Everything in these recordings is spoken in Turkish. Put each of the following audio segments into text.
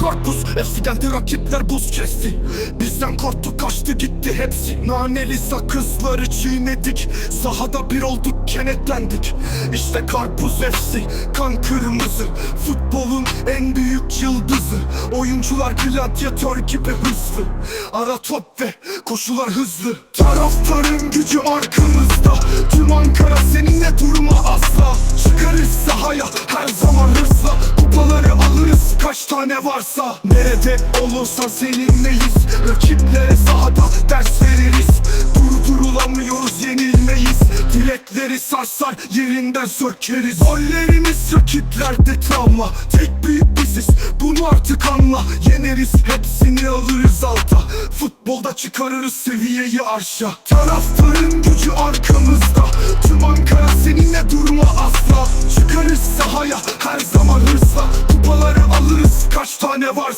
karpuz Eskiden rakipler buz kesti. Bizden korktu kaçtı gitti hepsi. Naneli sakızları çiğnedik. Sahada bir olduk kenetlendik. İşte karpuz FC kan kırmızı. Futbolun en büyük yıldızı. Oyuncular gladyatör gibi hızlı. Ara top ve koşular hızlı. Taraftarın gücü arkamızda. Tüm Ankara seninle durma asla. Çıkarız alırız kaç tane varsa Nerede olursan seninleyiz. Rakiplere sahada ders veririz. Durdurulamıyoruz yenilmeyiz. Dilekleri sarsar yerinden sökeriz. Gollerimiz rakiplerde travma. Tek büyük biziz. Bunu artık anla. Yeneriz hepsini alırız alta. Futbolda çıkarırız seviyeyi arşa. Taraftarın gücü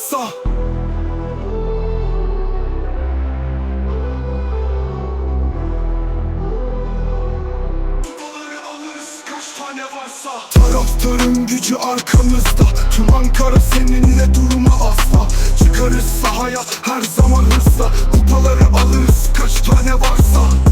varsa. Taraftarın gücü arkamızda. Tüm Ankara seninle durma asla. Çıkarız sahaya her zaman hırsla Kupaları alırız kaç tane varsa